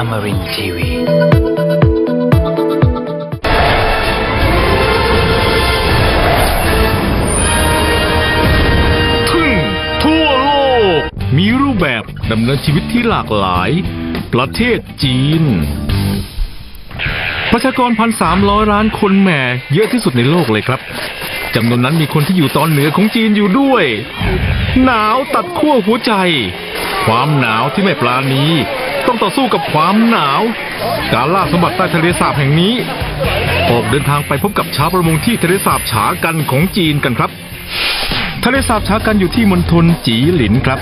Amarin Tiwi. ทึ่งทั่วโลกมีรูปแบบดำเนินชีวิตที่หลากหลาย ประเทศจีน ประชากรพันสามร้อยล้านคนแหม่เยอะที่สุดในโลกเลยครับจำนวนนั้นมีคนที่อยู่ตอนเหนือของจีนอยู่ด้วย หนาวตัดขั้วหัวใจ ความหนาวที่ไม่ปราณี ต้องต่อสู้กับความหนาว การล่าสมบัติใต้ทะเลสาบแห่งนี้ออกเดินทางไปพบกับชาวประมงที่ทะเลสาบฉากันของจีนกันครับ ทะเลสาบช้ากันอยู่ที่มณฑลจีหลินครับ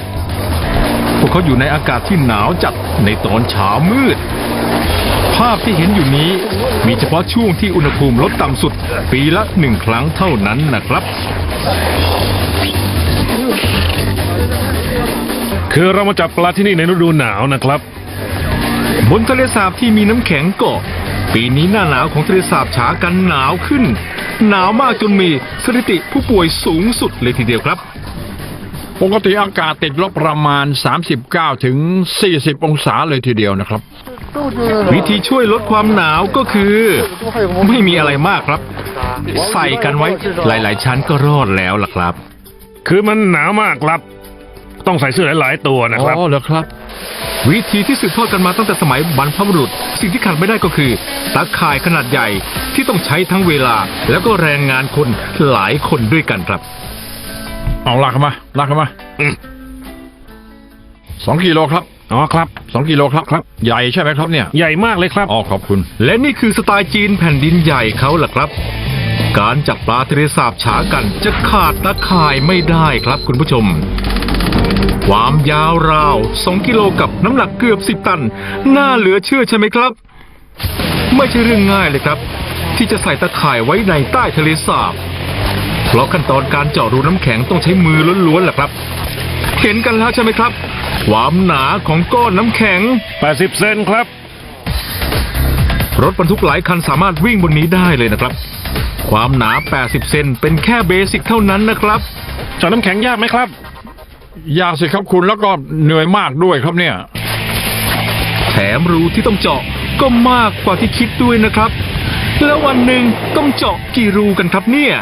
พวกเขาอยู่ในอากาศที่หนาวจัดในตอนเช้ามืด ภาพที่เห็นอยู่นี้มีเฉพาะช่วงที่อุณหภูมิลดต่ำสุด ปีละหนึ่งครั้งเท่านั้นนะครับคือเรามาจับปลาที่นี่ในฤดูหนาวนะครับ บนทะเลสาบที่มีน้ำแข็งเกาะ ปีนี้หน้าหนาวของทะเลสาบฉากันหนาวขึ้น หนาวมากจนมีสถิติผู้ป่วยสูงสุดเลยทีเดียวครับ ปกติอากาศติดลบประมาณ 39 ถึง 40 องศาเลยทีเดียวนะครับ วิธีช่วยลดความหนาวก็คือ ไม่มีอะไรมากครับ ใส่กันไว้หลาย ๆ ชั้นก็รอดแล้วล่ะครับ คือมันหนาวมากครับ ต้องใส่เสื้อหลายๆตัวนะครับ อ๋อเหรอครับ วิธีที่สืบทอดกันมาตั้งแต่สมัยบรรพบุรุษ สิ่งที่ขาดไม่ได้ก็คือตาข่ายขนาดใหญ่ที่ต้องใช้ทั้งเวลา แล้วก็แรงงานคนหลายคนด้วยกันครับ เอาลากเข้ามาลากเข้ามาอืมสองกิโลครับอ๋อครับสองกิโลครับครับ ใหญ่ใช่ไหมครับเนี่ย ใหญ่มากเลยครับอ๋อขอบคุณ และนี่คือสไตล์จีนแผ่นดินใหญ่เขาล่ะครับ การจับปลาทะเลสาบฉากันจะขาดตะข่ายไม่ได้ครับคุณผู้ชม ความยาวราว 2 กิโลกับน้ำหนักเกือบ 10 ตัน น่าเหลือเชื่อใช่ไหมครับ ไม่ใช่เรื่องง่ายเลยครับ ที่จะใส่ตะข่ายไว้ในใต้ทะเลสาบ เพราะขั้นตอนการเจาะรูน้ำแข็งต้องใช้มือล้วนๆแหละครับ เห็นกันแล้วใช่ไหมครับ ความหนาของก้อนน้ำแข็ง 80 เซนครับ รถบรรทุกหลายคันสามารถวิ่งบนนี้ได้เลยนะครับ ความหนา 80 เซนเป็นแค่เบสิกเท่านั้นนะครับ เจาะน้ำแข็งยากไหมครับ ยากสิครับคุณแล้วก็เหนื่อยมากด้วยครับเนี่ย แถมรูที่ต้องเจาะก็มากกว่าที่คิดด้วยนะครับ แล้ววันหนึ่งต้องเจาะกี่รูกันครับเนี่ย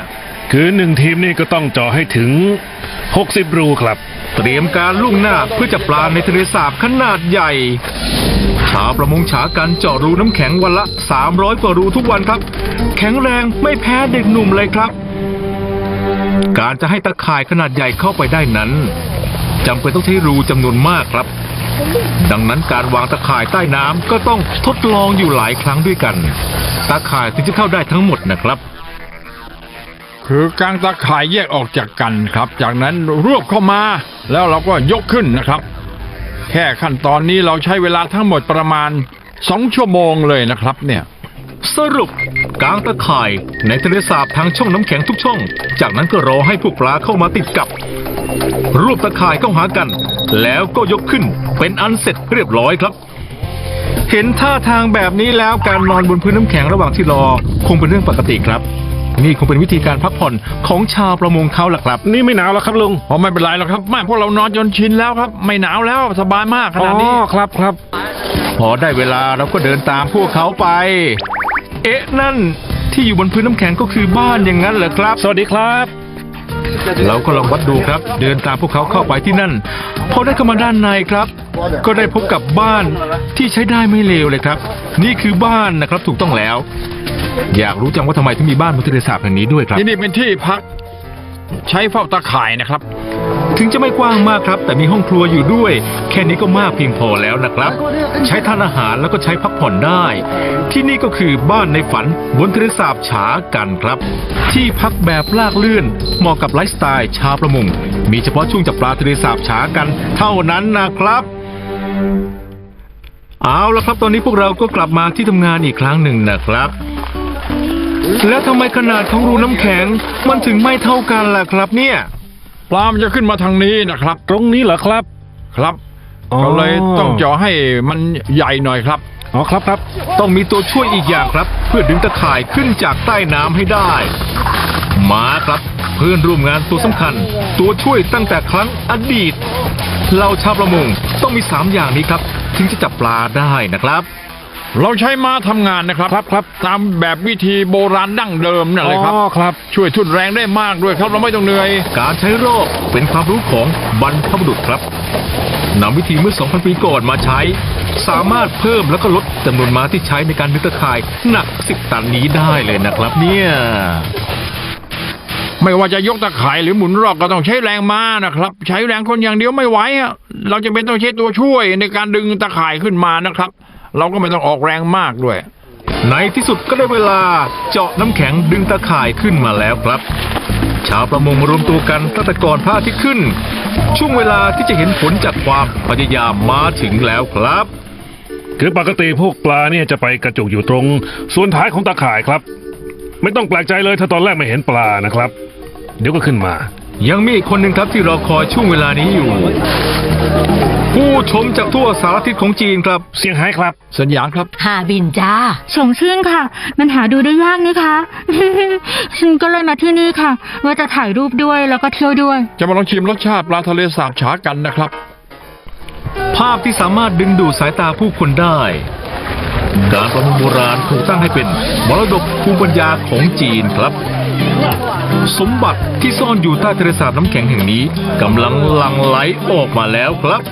คือหนึ่งทีมนี่ก็ต้องเจาะให้ถึง 60 รูครับ เตรียมการล่วงหน้าเพื่อจะปลาในทะเลสาบขนาดใหญ่ ชาวประมงฉากันเจาะรูน้ำแข็งวันละ 300 กว่ารูทุกวันครับ แข็งแรงไม่แพ้เด็กหนุ่มเลยครับ การจะให้ตะข่ายขนาดใหญ่เข้าไปได้นั้น จำเป็นต้องใช้รูจำนวนมากครับ ดังนั้นการวางตะข่ายใต้น้ำก็ต้องทดลองอยู่หลายครั้งด้วยกัน ตะข่ายถึงจะเข้าได้ทั้งหมดนะครับ คือกางตะข่ายแยกออกจากกันครับ จากนั้นรวบเข้ามา แล้วเราก็ยกขึ้นนะครับ แค่ขั้นตอนนี้เราใช้เวลาทั้งหมดประมาณ2ชั่วโมงเลยนะครับเนี่ย สรุปกางตะข่ายในทะเลสาบทางช่องน้ำแข็งทุกช่อง จากนั้นก็รอให้พวกปลาเข้ามาติดกับรวบตะข่ายเข้าหากัน แล้วก็ยกขึ้นเป็นอันเสร็จเรียบร้อยครับ เห็นท่าทางแบบนี้แล้วการนอนบนพื้นน้ำแข็งระหว่างที่รอ คงเป็นเรื่องปกติครับ นี่คงเป็นวิธีการพักผ่อนของชาวประมงเขาแหละครับ นี่ไม่หนาวแล้วครับลุงพอไม่เป็นไรหรอกครับแม่พวกเรานอนจนชินแล้วครับ ไม่หนาวแล้วสบายมากขอ๋อนาดนี้ครับครับ พอได้เวลาเราก็เดินตามพวกเขาไป เอ๊ะนั่นที่อยู่บนพื้นน้ำแข็งก็คือบ้านอย่างนั้นเหรอครับ สวัสดีครับ เราก็ลองวัดดูครับ เดินตามพวกเขาเข้าไปที่นั่น พอได้เข้ามาด้านในครับ ก็ได้พบกับบ้านที่ใช้ได้ไม่เลวเลยครับ นี่คือบ้านนะครับถูกต้องแล้ว อยากรู้จังว่าทำไมถึงมีบ้านบนทะเลสาบแห่งนี้ด้วยครับ ที่นี่เป็นที่พักใช้เฝ้าตะข่ายนะครับ ถึงจะไม่กว้างมากครับ แต่มีห้องครัวอยู่ด้วย แค่นี้ก็มากเพียงพอแล้วนะครับ ใช้ทานอาหารแล้วก็ใช้พักผ่อนได้ ที่นี่ก็คือบ้านในฝันบนทะเลสาบฉากันครับ ที่พักแบบลากเลื่อน เหมาะกับไลฟ์สไตล์ชาวประมง มีเฉพาะช่วงจับปลาทะเลสาบฉากัน เท่านั้นนะครับเอาละครับตอนนี้พวกเราก็กลับมาที่ทำงานอีกครั้งหนึ่งนะครับ แล้วทำไมขนาดของรูน้ำแข็งมันถึงไม่เท่ากันล่ะครับเนี่ย ปลามันจะขึ้นมาทางนี้นะครับ ตรงนี้เหรอครับ ครับอ๋อ ก็เลยต้องเจาะให้มันใหญ่หน่อยครับ อ๋อครับครับ ต้องมีตัวช่วยอีกอย่างครับ เพื่อดึงตะข่ายขึ้นจากใต้น้ำให้ได้หมาครับเพื่อนร่วมงานตัวสำคัญ ตัวช่วยตั้งแต่ครั้งอดีต เราชาวประมงต้องมีสามอย่างนี้ครับถึงถึงจะจับปลาได้นะครับ เราใช้ม้าทำงานนะครับครับครับตามแบบวิธีโบราณดั้งเดิมนั่นเลยครับอ๋อครับ ช่วยทุนแรงได้มากด้วยครับเราไม่ต้องเหนื่อย การใช้รอกเป็นความรู้ของบรรพบุรุษครับนำวิธีเมื่อ 2,000 ปีก่อนมาใช้ สามารถเพิ่มแล้วก็ลดจำนวนม้าที่ใช้ในการนึกตะข่ายหนัก 10 ตันนี้ได้เลยนะครับ เนี่ยไม่ว่าจะยกตะข่ายหรือหมุนรอกก็ต้องใช้แรงม้านะครับ ใช้แรงคนอย่างเดียวไม่ไหวอะเราจะเป็นต้องใช้ตัวช่วยในการดึงตะข่ายขึ้นมานะครับ เราก็ไม่ต้องออกแรงมากด้วย ในที่สุดก็ได้เวลาเจาะน้ำแข็งดึงตะข่ายขึ้นมาแล้วครับ ชาวประมงมารวมตัวกันตั้งแต่ก่อนพระอาทิตย์ขึ้น ช่วงเวลาที่จะเห็นผลจากความพยายามมาถึงแล้วครับคือปกติพวกปลาเนี่ยจะไปกระจุกอยู่ตรง ส่วนท้ายของตาข่ายครับ ไม่ต้องแปลกใจเลยถ้าตอนแรกไม่เห็นปลานะครับ เดี๋ยวก็ขึ้นมา ยังมีอีกคนหนึ่งครับที่รอคอยช่วงเวลานี้อยู่ ผู้ชมจากทั่วสารทิศของจีนครับ เสียงไฮ้ครับ สัญญาณครับ หาบินจ้า ชงชื่นค่ะ มันหาดูได้ยากนี่คะ ฉันก็เลยมาที่นี่ค่ะ ว่าจะถ่ายรูปด้วยแล้วก็เที่ยวด้วย จะมาลองชิมรสชาติปลาทะเลสาบฉากันนะครับ ภาพที่สามารถดึงดูดสายตาผู้คนได้ การประมงโบราณถูกตั้งให้เป็นมรดกภูมิปัญญาของจีนครับสมบัติที่ซ่อนอยู่ใต้ทะเลสาบน้ำแข็งแห่งนี้กำลังหลั่งไหลออกมาแล้วครับ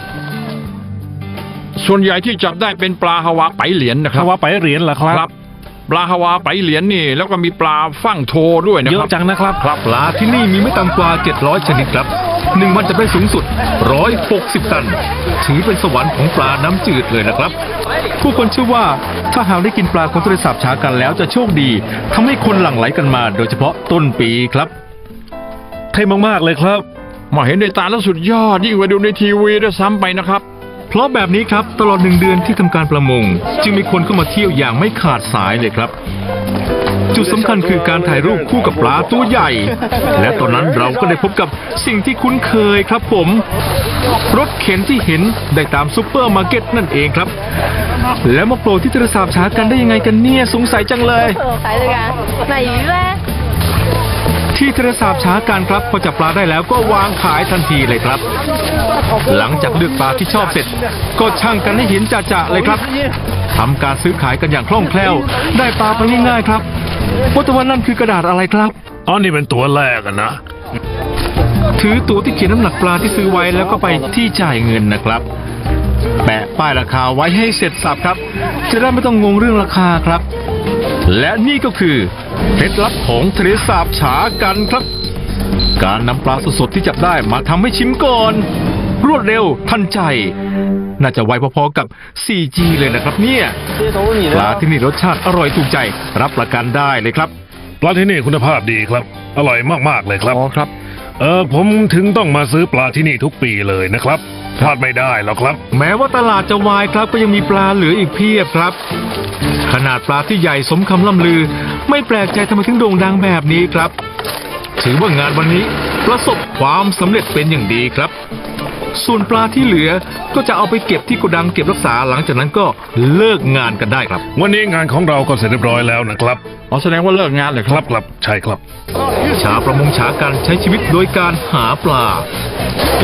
ส่วนใหญ่ที่จับได้เป็นปลาฮาวาไปเหรียญนะครัถ้าบว่าไปเหรียญเหรอครับ ครับ ปลาฮาวาไปเหรียญนี่ แล้วก็มีปลาฟั่งโทด้วยนะเยคอะรับ จังนะครับ ครับปลาที่นี่มีไม่ต่ำกว่า 700 ชนิดครับหนึ่งวันจะได้สูงสุด 160 ตัน ถือเป็นสวรรค์ของปลาน้ำจืดเลยนะครับ ผู้คนเชื่อว่าถ้าหากได้กินปลาของทะเลสาบช้ากันแล้วจะโชคดีทำให้คนหลั่งไหลกันมา โดยเฉพาะต้นปีครับเท่มากๆเลยครับ มาเห็นในตาแล้วสุดยอดยิ่งกว่าดูในทีวีด้วยซ้ำไปนะครับ เพราะแบบนี้ครับตลอดหนึ่งเดือนที่ทำการประมง จึงมีคนเข้ามาเที่ยวอย่างไม่ขาดสายเลยครับ จุดสำคัญคือการถ่ายรูปคู่กับปลาตัวใหญ่ และตอนนั้นเราก็ได้พบกับสิ่งที่คุ้นเคยครับผม รถเข็นที่เห็นได้ตามซูเปอร์มาร์เก็ตนั่นเองครับ แล้วมาโปรที่โทรศัพท์ชาร์กันได้ยังไงกันเนี่ยสงสัยจังเลย สงยเลยกันไหนวะ ทะเลสาบช้ากันครับพอจับปลาได้แล้วก็วางขายทันทีเลยครับ หลังจากเลือกปลาที่ชอบเสร็จ ก็ช่างกันให้เห็นจะๆเลยครับทำการซื้อขายกันอย่างคล่องแคล่ว ได้ปลาไปง่ายๆครับว่าแต่ว่านั่นคือกระดาษอะไรครับอ๋อนี่เป็นตัวแรกอะนะถือตัวที่เขียนน้ำหนักปลาที่ซื้อไว้แล้วก็ไปที่จ่ายเงินนะครับ แปะป้ายราคาไว้ให้เสร็จสับครับ จะได้ไม่ต้องงงเรื่องราคาครับ และนี่ก็คือ เคล็ดลับของทะเลสาบฉากันครับ การนำปลาสดๆที่จับได้มาทำให้ชิมก่อน รวดเร็วทันใจ น่าจะไวพอๆกับ 4G เลยนะครับเนี่ยปลาที่นี่รสชาติอร่อยถูกใจรับประกันได้เลยครับ ปลาที่นี่คุณภาพดีครับ อร่อยมากๆเลยครับ อ๋อครับ เออผมถึงต้องมาซื้อปลาที่นี่ทุกปีเลยนะครับพลาดไม่ได้หรอกครับ แม้ว่าตลาดจะวายครับก็ยังมีปลาเหลืออีกเพียบครับ ขนาดปลาที่ใหญ่สมคำล่ำลือ ไม่แปลกใจทำไมถึงโด่งดังแบบนี้ครับ ถือว่างานวันนี้ประสบความสำเร็จเป็นอย่างดีครับ ส่วนปลาที่เหลือก็จะเอาไปเก็บที่โกดังเก็บรักษาหลังจากนั้นก็เลิกงานกันได้ครับ วันนี้งานของเราก็เสร็จเรียบร้อยแล้วนะครับอ๋อแสดงว่าเลิกงานเลยคครับรับครับใช่ครับ ชาวประมงฉากันใช้ชีวิตโดยการหาปลา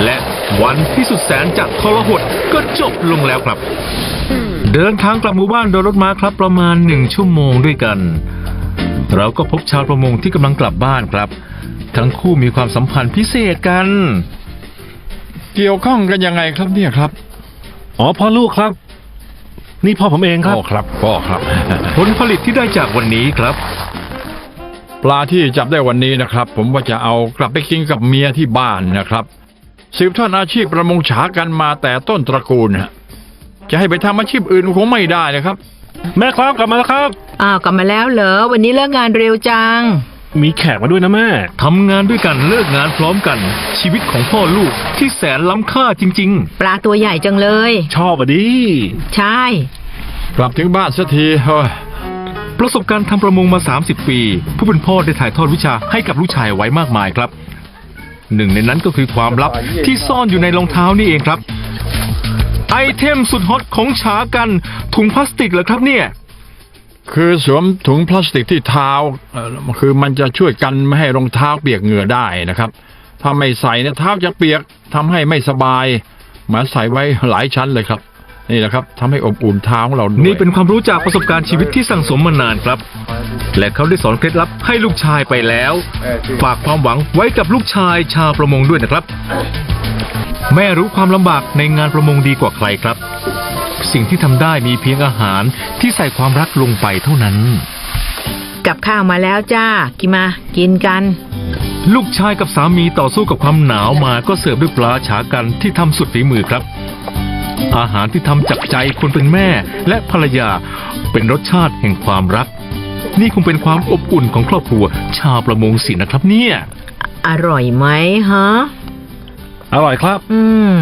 และวันที่สุดแสนจะทรหดก็จบลงแล้วครับ เดินทางกลับหมู่บ้านโดยรถม้าครับประมาณหนึ่งชั่วโมงด้วยกัน เราก็พบชาวประมงที่กำลังกลับบ้านครับ ทั้งคู่มีความสัมพันธ์พิเศษกัน เกี่ยวข้องกันยังไงครับเนี่ยครับอ๋อพ่อลูกครับ นี่พ่อผมเองครับอ๋อครับพ่อครับ ผลผลิตที่ได้จากวันนี้ครับ ปลาที่จับได้วันนี้นะครับ ผมว่าจะเอากลับไปกินกับเมียที่บ้านนะครับ สืบทอดอาชีพประมงฉากันมาแต่ต้นตระกูลฮะจะให้ไปทำอาชีพอื่นคงไม่ได้นะครับ แม่ครับกลับมาแล้วครับ อ้าวกลับมาแล้วเหรอ วันนี้เลิกงานเร็วจัง มีแขกมาด้วยนะแม่ ทำงานด้วยกันเลิกงานพร้อมกัน ชีวิตของพ่อลูกที่แสนล้ำค่าจริง ปลาตัวใหญ่จังเลย ชอบอะดิ ใช่ กลับถึงบ้านสักทีเฮ้ยๆ ประสบการณ์ทำประมงมา 30 ปี ผู้เป็นพ่อได้ถ่ายทอดวิชาให้กับลูกชายไว้มากมายครับ หนึ่งในนั้นก็คือความลับที่ซ่อนอยู่ในรองเท้านี่เองครับ ไอเทมสุดฮอตของฉากันถุงพลาสติกเหรอครับเนี่ย คือสวมถุงพลาสติกที่เท้าเออคือมันจะช่วยกันไม่ให้รองเท้าเปียกเหงื่อได้นะครับ ถ้าไม่ใส่เนี่ยเท้าจะเปียกทำให้ไม่สบายมาใส่ไว้หลายชั้นเลยครับ นี่แหละครับทำให้อบอุ่นเท้าของเราด้วยนี่เป็นความรู้จากประสบการณ์ชีวิตที่สั่งสมมานานครับ และเขาได้สอนเคล็ดลับให้ลูกชายไปแล้ว ฝากความหวังไว้กับลูกชายชาวประมงด้วยนะครับ แม่รู้ความลำบากในงานประมงดีกว่าใครครับ สิ่งที่ทำได้มีเพียงอาหารที่ใส่ความรักลงไปเท่านั้น กับข้าวมาแล้วจ้า กินมา กินกัน ลูกชายกับสามีต่อสู้กับความหนาวมาก็เสิร์ฟด้วยปลาฉากันที่ทำสุดฝีมือครับ อาหารที่ทำจากใจคนเป็นแม่และภรรยาเป็นรสชาติแห่งความรัก นี่คงเป็นความอบอุ่นของครอบครัว ชาวประมงสินะครับเนี่ย อร่อยไหมฮะ อร่อยครับ อืม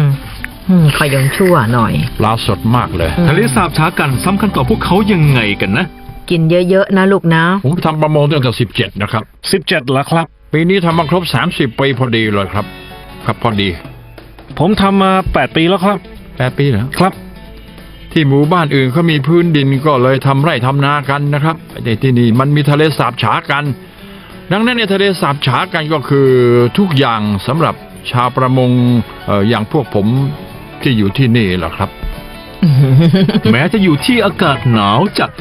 อืมขอยังชั่วหน่อย ปลาสดมากเลยอืมทะเลสาบฉากันสำคัญต่อพวกเขายังไงกันนะ กินเยอะๆนะลูกนะ ผมทำประมงตั้งแต่สิบเจ็ดนะครับ17แล้วครับ ปีนี้ทำมาครบสามสิบปีพอดีเลยครับ ครับพอดีผมทำมา8ปีแล้วครับแปดปีแล้วครับ ที่หมู่บ้านอื่นเขามีพื้นดินก็เลยทำไร่ทำนากันนะครับแต่ที่นี่มันมีทะเลสาบฉากัน ดังนั้นในยทะเลสาบฉากันก็คือทุกอย่างสำหรับชาวประมงเอ่ออย่างพวกผม ที่อยู่ที่นี่แหละครับ แม้จะอยู่ที่อากาศหนาวจัด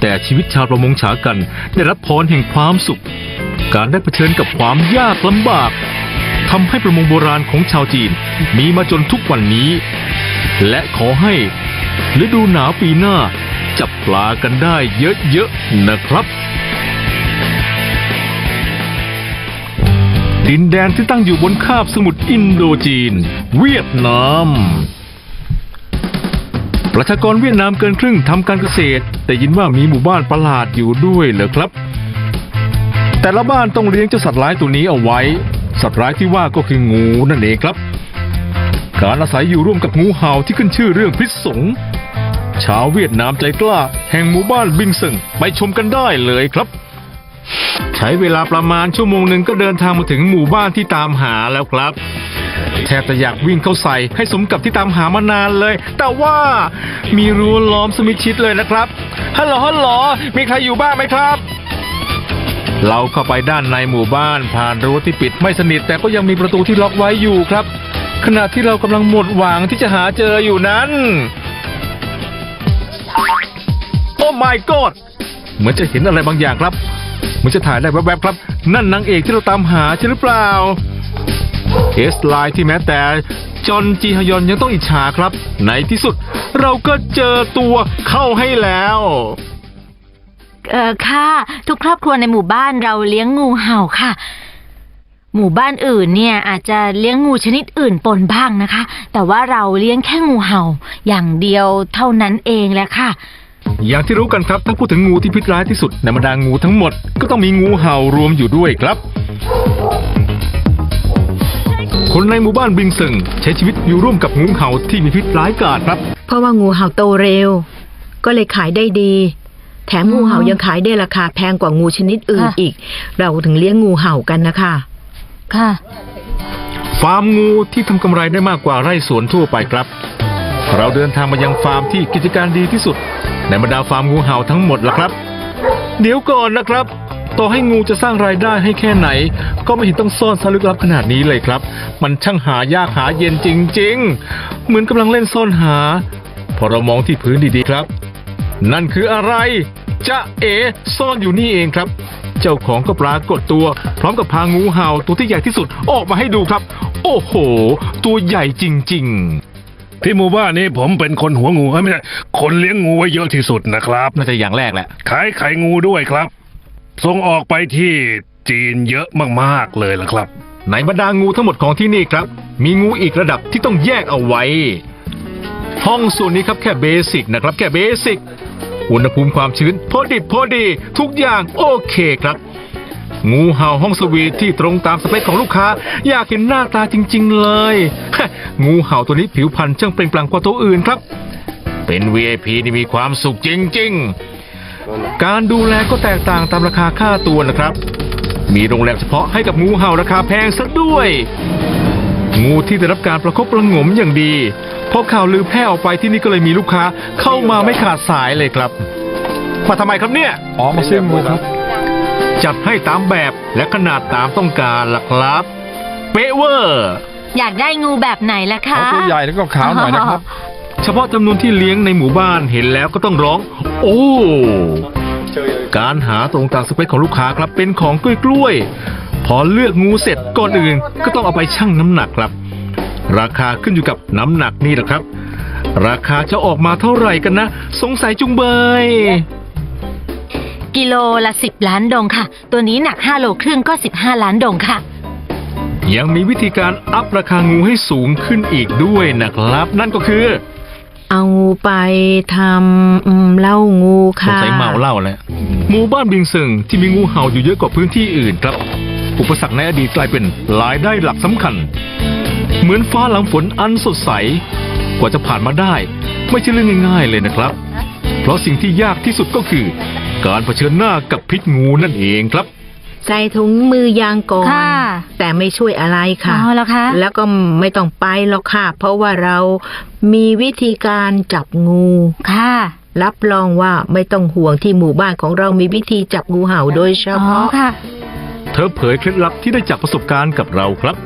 แต่ชีวิตชาวประมงฉากัน ได้รับพรแห่งความสุข การได้เผชิญกับความยากลำบากทำให้ประมงโบราณของชาวจีนมีมาจนทุกวันนี้ และขอให้ฤดูหนาวปีหน้าจับปลากันได้เยอะๆนะครับ ดินแดนที่ตั้งอยู่บนคาบสมุทรอินโดจีน เวียดนาม ประชากรเวียดนามเกินครึ่งทำการเกษตร แต่ยินว่ามีหมู่บ้านประหลาดอยู่ด้วยเหรอครับ แต่ละบ้านต้องเลี้ยงเจ้าสัตว์ร้ายตัวนี้เอาไว้ สัตว์ร้ายที่ว่าก็คืองูนั่นเองครับ การอาศัยอยู่ร่วมกับงูเห่าที่ขึ้นชื่อเรื่องพิษสงชาวเวียดนามใจกล้า แห่งหมู่บ้านบิงเซิงไปชมกันได้เลยครับ ใช้เวลาประมาณชั่วโมงหนึ่งก็เดินทางมาถึงหมู่บ้านที่ตามหาแล้วครับแทบจะอยากวิ่งเข้าใส่ให้สมกับที่ตามหามานานเลย แต่ว่ามีรั้วล้อมสมิชิดเลยนะครับฮัลโหลฮัลโหลมีใครอยู่บ้านไหมครับ เราเข้าไปด้านในหมู่บ้านผ่านรั้วที่ปิดไม่สนิท แต่ก็ยังมีประตูที่ล็อกไว้อยู่ครับ ขณะที่เรากำลังหมดหวังที่จะหาเจออยู่นั้น โอ้ my god เหมือนจะเห็นอะไรบางอย่างครับ เหมือนจะถ่ายได้แวบๆครับ นั่นนางเอกที่เราตามหาใช่หรือเปล่าเอสไลน์ที่แม้แต่จอนจีฮยอนยังต้องอิจฉาครับ ในที่สุดเราก็เจอตัวเข้าให้แล้วเออค่ะ ทุกครอบครัวในหมู่บ้านเราเลี้ยงงูเห่าค่ะ หมู่บ้านอื่นเนี่ยอาจจะเลี้ยงงูชนิดอื่นปนบ้างนะคะ แต่ว่าเราเลี้ยงแค่งูเห่า อย่างเดียวเท่านั้นเองแหละค่ะ อย่างที่รู้กันครับถ้าพูดถึงงูที่พิษร้ายที่สุดในบรรดางูทั้งหมด ก็ต้องมีงูเห่ารวมอยู่ด้วยครับ คนในหมู่บ้านบิงเซิงใช้ชีวิตอยู่ร่วมกับงูเห่าที่มีพิษร้ายกาจครับ เพราะว่างูเห่าโตเร็ว ก็เลยขายได้ดี แถมงูเห่ายังขายได้ราคาแพงกว่างูชนิดอื่นค่ะ อีก เราถึงเลี้ยงงูเห่ากันนะคะ ค่ะ ฟาร์มงูที่ทำกำไรได้มากกว่าไร่สวนทั่วไปครับ เราเดินทางมายังฟาร์มที่กิจการดีที่สุด ในบรรดาฟาร์มงูเห่าทั้งหมดล่ะครับ เดี๋ยวก่อนนะครับต่อให้งูจะสร้างรายได้ให้แค่ไหน ก็ไม่เห็นต้องซ่อนซะลึกลับขนาดนี้เลยครับ มันช่างหายากหาเย็นจริง ๆ เหมือนกำลังเล่นซ่อนหา พอเรามองที่พื้นดีๆครับ นั่นคืออะไรจะเอซ่อนอยู่นี่เองครับ เจ้าของก็ปรากฏตัว พร้อมกับพางูเห่าตัวที่ใหญ่ที่สุดออกมาให้ดูครับ โอ้โห ตัวใหญ่จริง ๆ ที่หมู่บ้านนี้ผมเป็นคนหัวงูเอ้ยไม่ใช่คนเลี้ยงงูไว้เยอะที่สุดนะครับๆน่าจะอย่างแรกแหละ ขายไข่งูด้วยครับ ส่งออกไปที่จีนเยอะมากๆเลยล่ะครับ ในบรรดางูทั้งหมดของที่นี่ครับ มีงูอีกระดับที่ต้องแยกเอาไว้ ห้องส่วนนี้ครับแค่เบสิกนะครับ แค่เบสิกอุณหภูมิความชื้นพอดิบพอดี ทุกอย่างโอเคครับ งูเห่าห้องสวีทที่ตรงตามสเปคของลูกค้า อยากเห็นหน้าตาจริง ๆ เลย งูเห่าตัวนี้ผิวพรรณช่างเปล่งปลั่งกว่าตัวอื่นครับ เป็น VIP นี่มีความสุขจริง ๆ การดูแลก็แตกต่างตามราคาค่าตัวนะครับ มีโรงแรมเฉพาะให้กับงูเห่าราคาแพงซะด้วย งูที่ได้รับการประคบประงมอย่างดีพอข่าวลือแพร่ออกไปที่นี่ก็เลยมีลูกค้าเข้ามาไม่ขาดสายเลยครับมาทำไมครับเนี่ย อ๋อ มาซื้องูครับ จัดให้ตามแบบและขนาดตามต้องการล่ะครับ เป๊ะเวอร์อยากได้งูแบบไหนล่ะคะเอาตัวใหญ่แล้วก็ขาวหน่อยนะครับ เฉพาะจำนวนที่เลี้ยงในหมู่บ้านเห็นแล้วก็ต้องร้อง โอ้การหาตรงตามสเปคของลูกค้าครับเป็นของกล้วยๆพอเลือกงูเสร็จก่อนอื่น ก็ต้องเอาไปชั่งน้ำหนักครับ ราคาขึ้นอยู่กับน้ำหนักนี่แหละครับ ราคาจะออกมาเท่าไหร่กันนะ สงสัยจุงเบย กิโลละสิบล้านดงค่ะ ตัวนี้หนักห้าโลครึ่งก็สิบห้าล้านดงค่ะ ยังมีวิธีการอัพราคางูให้สูงขึ้นอีกด้วยนะครับ นั่นก็คือเอางูไปทำอืมเหล้างูสงค่ะ สัยเมาเหล้าแล้วหมู่บ้านบิงซึงที่มีงูเห่าอยู่เยอะกว่าพื้นที่อื่นครับ อุปสรรคในอดีตกลายเป็นรายได้หลักสำคัญ เหมือนฟ้าหลังฝนอันสดใส กว่าจะผ่านมาได้ ไม่ใช่เรื่องง่ายๆเลยนะครับ เพราะสิ่งที่ยากที่สุดก็คือ การเผชิญหน้ากับพิษงูนั่นเองครับ ใส่ถุงมือยางก่อนค่ะ แต่ไม่ช่วยอะไรค่ะอ๋อแล้วคะแล้วก็ไม่ต้องไปหรอกค่ะ เพราะว่าเรามีวิธีการจับงู ค่ะ รับรองว่าไม่ต้องห่วงที่หมู่บ้านของเรามีวิธีจับงูเห่าโดยเฉอ๋อพาะ ค่ะ เธอเผยเคล็ดลับที่ได้จากประสบการณ์กับเราครับ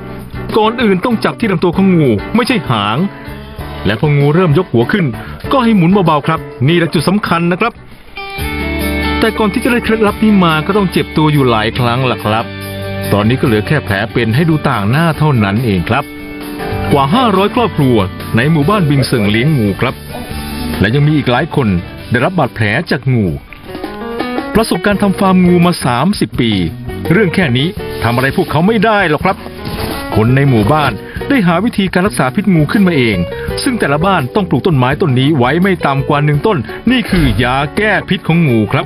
ก่อนอื่นต้องจับที่ลำตัวของงูไม่ใช่หาง และพองูเริ่มยกหัวขึ้น ก็ให้หมุนเบาๆครับ นี่แหละจุดสำคัญนะครับ แต่ก่อนที่จะได้เคล็ดลับนี้มาก็ต้องเจ็บตัวอยู่หลายครั้งล่ะครับ ตอนนี้ก็เหลือแค่แผลเป็นให้ดูต่างหน้าเท่านั้นเองครับ กว่า 500 ครอบครัว ในหมู่บ้านบิงเซิงเลี้ยงงูครับ และยังมีอีกหลายคนได้รับบาดแผลจากงู ประสบการณ์ทำฟาร์มงูมา 30 ปี เรื่องแค่นี้ทำอะไรพวกเขาไม่ได้หรอกครับ คนในหมู่บ้านได้หาวิธีการรักษาพิษงูขึ้นมาเอง ซึ่งแต่ละบ้านต้องปลูกต้นไม้ต้นนี้ไว้ไม่ต่ำกว่าหนึ่งต้น นี่คือยาแก้พิษของงูครับ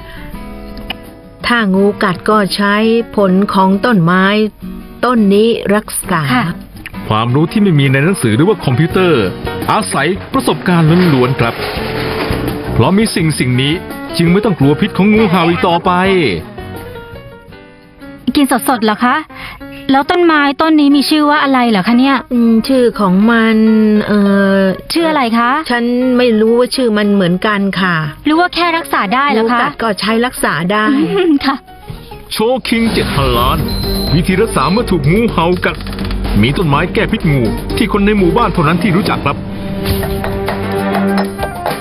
ถ้างูกัดก็ใช้ผลของต้นไม้ ต้นนี้รักษา ค่ะ ความรู้ที่ไม่มีในหนังสือหรือว่าคอมพิวเตอร์ อาศัยประสบการณ์ล้วนๆครับ เพราะมีสิ่งสิ่งนี้จึงไม่ต้องกลัวพิษของงูเห่าอีกต่อไป กินสดๆเหรอคะ แล้วต้นไม้ต้นนี้มีชื่อว่าอะไรเหรอคะเนี่ย อืมชื่อของมันเออชื่ออะไรคะ ฉันไม่รู้ว่าชื่อมันเหมือนกันค่ะหรือว่าแค่รักษาได้เหรองูคะกัดก็ใช้รักษาได้อืมค่ะ โชว์คิงเจ็ดพันล้าน วิธีรักษาเมื่อถูกงูเห่ากัด มีต้นไม้แก้พิษงู ที่คนในหมู่บ้านเท่านั้นที่รู้จักครับ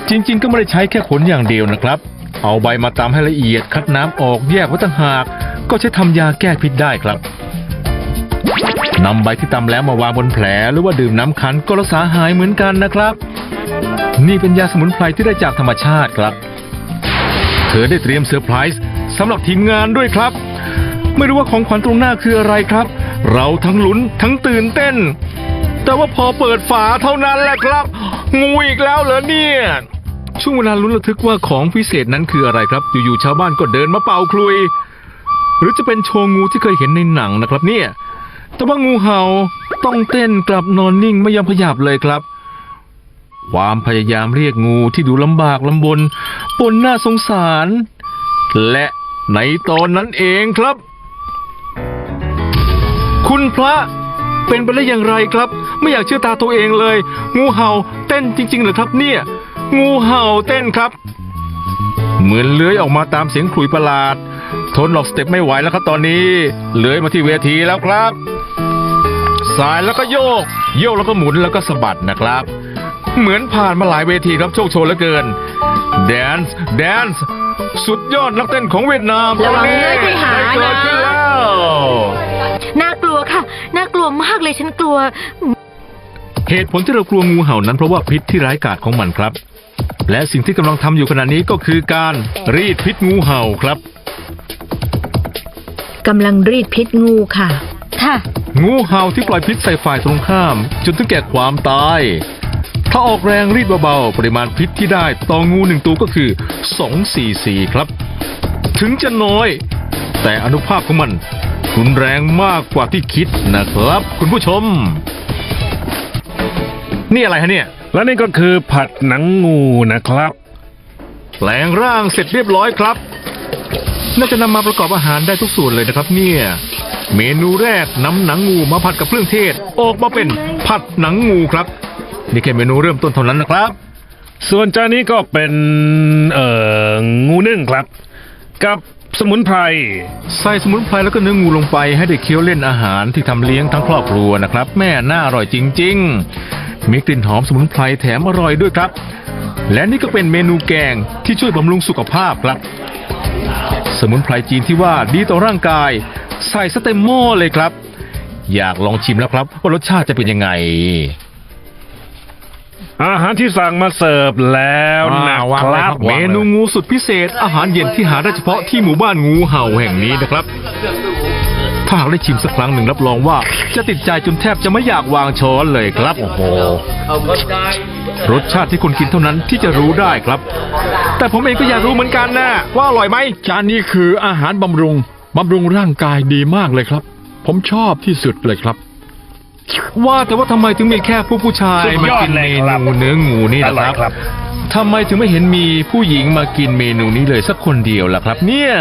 จริงๆ ก็ไม่ได้ใช้แค่ผลอย่างเดียวนะครับ เอาใบมาตำให้ละเอียดคัดน้ำออกแยกไว้ต่างหาก ก็ใช้ทำยาแก้พิษได้ครับ นำใบที่ตำแล้วมาวางบนแผลหรือว่าดื่มน้ำคั้นก็รักษาหายเหมือนกันนะครับ นี่เป็นยาสมุนไพรที่ได้จากธรรมชาติครับ เธอได้เตรียมเซอร์ไพรส์สำหรับทีมงานด้วยครับ ไม่รู้ว่าของขวัญตรงหน้าคืออะไรครับ เราทั้งลุ้นทั้งตื่นเต้น แต่ว่าพอเปิดฝาเท่านั้นแหละครับ งูอีกแล้วเหรอเนี่ย ช่วงเวลาลุ้นระทึกว่าของพิเศษนั้นคืออะไรครับ อยู่ๆชาวบ้านก็เดินมาเป่าคลุย หรือจะเป็นโชว์งูที่เคยเห็นในหนังนะครับเนี่ย แต่ว่างูเห่าต้องเต้นกลับนอนนิ่งไม่ยอมขยับเลยครับ ความพยายามเรียกงูที่ดูลำบากลำบนปนน่าสงสาร และในตอนนั้นเองครับ คุณพระเป็นไปได้อย่างไรครับ ไม่อยากเชื่อตาตัวเองเลย งูเห่าเต้นจริงๆเหรอครับเนี่ย งูเห่าเต้นครับ เหมือนเลื้อยออกมาตามเสียงขลุ่ยประหลาด ทนหลอกสเต็ปไม่ไหวแล้วครับตอนนี้ เลื้อยมาที่เวทีแล้วครับ สายแล้วก็โยก โยกแล้วก็หมุนแล้วก็สะบัดนะครับ เหมือนผ่านมาหลายเวทีครับโชคโชนเหลือเกินแดนซ์แดนซ์สุดยอดนักเต้นของเวียดนามระวังตอนนี้เลื้อยไปหานะเกิดขึ้นแล้วน่ากลัวค่ะ น่ากลัวมากเลยฉันกลัว เหตุผลที่เรากลัวงูเห่านั้นเพราะว่าพิษที่ร้ายกาจของมันครับ และสิ่งที่กำลังทำอยู่ขณะนี้ก็คือการรีดพิษงูเห่าครับ กำลังรีดพิษงูค่ะ ค่ะ งูเห่าที่ปล่อยพิษใส่ฝ่ายตรงข้าม จนถึงแก่ความตาย ถ้าออกแรงรีดเบาๆ ปริมาณพิษที่ได้ต่องูหนึ่งตัวก็คือ 2 4 4 ครับ ถึงจะน้อย แต่อนุภาพของมันรุนแรงมากกว่าที่คิดนะครับ คุณผู้ชม นี่อะไรฮะเนี่ย และนี่ก็คือผัดหนังงูนะครับ แปลงร่างเสร็จเรียบร้อยครับ น่าจะนำมาประกอบอาหารได้ทุกส่วนเลยนะครับ เนี่ย เมนูแรกนำหนังงูมาผัดกับเครื่องเทศ ออกมาเป็นผัดหนังงูครับ นี่แค่เมนูเริ่มต้นเท่านั้นนะครับ ส่วนจานนี้ก็เป็นเอ่องูนึ่งครับ กับสมุนไพรใส่สมุนไพรแล้วก็เนื้องูลงไปให้ได้เคี้ยวเล่นอาหารที่ทำเลี้ยงทั้งครอบครัวนะครับ แม่น่าอร่อยจริงมีกลิ่นหอมสมุนไพรแถมอร่อยด้วยครับ และนี่ก็เป็นเมนูแกงที่ช่วยบำรุงสุขภาพครับ สมุนไพรจีนที่ว่าดีต่อร่างกาย ใส่สเต็มหม้อเลยครับ อยากลองชิมแล้วครับ ว่ารสชาติจะเป็นยังไง อาหารที่สั่งมาเสิร์ฟแล้วนะอ่าวางคไว้รับครับเมนูงูสุดพิเศษ อาหารเย็นที่หาได้เฉพาะที่หมู่บ้านงูเห่าแห่งนี้นะครับ ถ้าหากได้ชิมสักครั้งหนึ่งรับรองว่า จะติดใจจนแทบจะไม่อยากวางช้อนเลยครับ โอ้โห รสชาติที่คนกินเท่านั้นที่จะรู้ได้ครับ แต่ผมเองก็อยากรู้เหมือนกันนะว่าอร่อยไหมจานนี้คืออาหารบำรุง บำรุงร่างกายดีมากเลยครับ ผมชอบที่สุดเลยครับ ว่าแต่ว่าทำไมถึงมีแค่ผู้ผู้ชายสุดมายอดกินเลเมยครับ นูเนื้องูนี่อนะร่อยคครัรับบ ทำไมถึงไม่เห็นมีผู้หญิงมากินเมนูนี้เลยสักคนเดียวล่ะครับ เนี่ย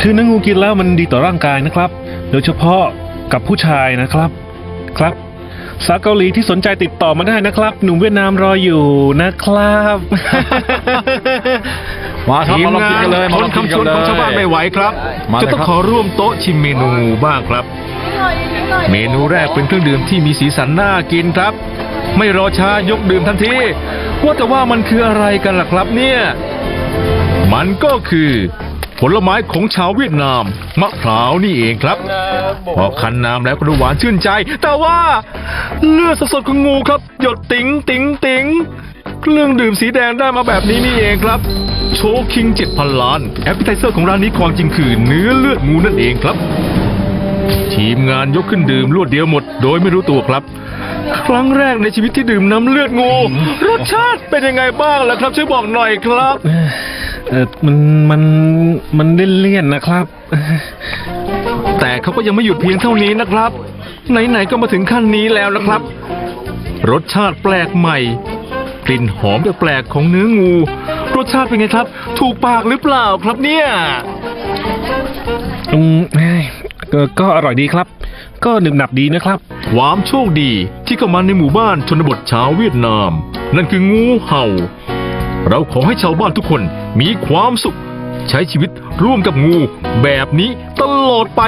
คือเนื้องูกินแล้วมันดีต่อร่างกายนะครับ โดยเฉพาะกับผู้ชายนะครับ ครับ สาวเกาหลีที่สนใจติดต่อมาได้นะครับ หนุ่มเวียดนามรออยู่นะครับ มาครับทีมมาลองงากินนกันเลยทมานลองกินคำชกันวนเลยของชาวบ้านไม่ไหวครับ มาเลยจะต้องครับขอร่วมโต๊ะชิมเมนูบ้างครับ เมนูแรกเป็นเครื่องดื่มที่มีสีสันน่ากินครับ ไม่รอช้ายกดื่มทันที ว่าแต่ว่ามันคืออะไรกันล่ะครับเนี่ย มันก็คือ ผลไม้ของชาวเวียดนาม มะพร้าวนี่เองครับ พอคั้นน้ำแล้วก็ดูหวานชื่นใจ แต่ว่าเลือดสดๆของงูครับ หยดติ๋งติ๋งติ๋งเครื่องดื่มสีแดงได้มาแบบนี้นี่เองครับ โชคิงเจ็ดพันล้านแอปเปิลไทเซอร์ของร้านนี้ความจริงคือเนื้อเลือดงูนั่นเองครับ ทีมงานยกขึ้นดื่มรวดเดียวหมด โดยไม่รู้ตัวครับ ครั้งแรกในชีวิตที่ดื่มน้ำเลือดงู รสชาติเป็นยังไงบ้างล่ะครับช่วยบอกหน่อยครับ เออมันมันมันเลี่ยนๆนะครับ แต่เขาก็ยังไม่หยุดเพียงเท่านี้นะครับ ไหนๆก็มาถึงขั้นนี้แล้วนะครับ รสชาติแปลกใหม่ กลิ่นหอมแปลกๆของเนื้องู รสชาติเป็นไงครับ ถูกปากหรือเปล่าครับเนี่ยอืมเอ้ยก็ก็อร่อยดีครับ ก็หนึบหนับดีนะครับ ความโชคดีที่เข้ามาในหมู่บ้านชนบทชาวเวียดนาม นั่นคืองูเห่า เราขอให้ชาวบ้านทุกคน มีความสุข ใช้ชีวิตร่วมกับงูแบบนี้ตลอดไป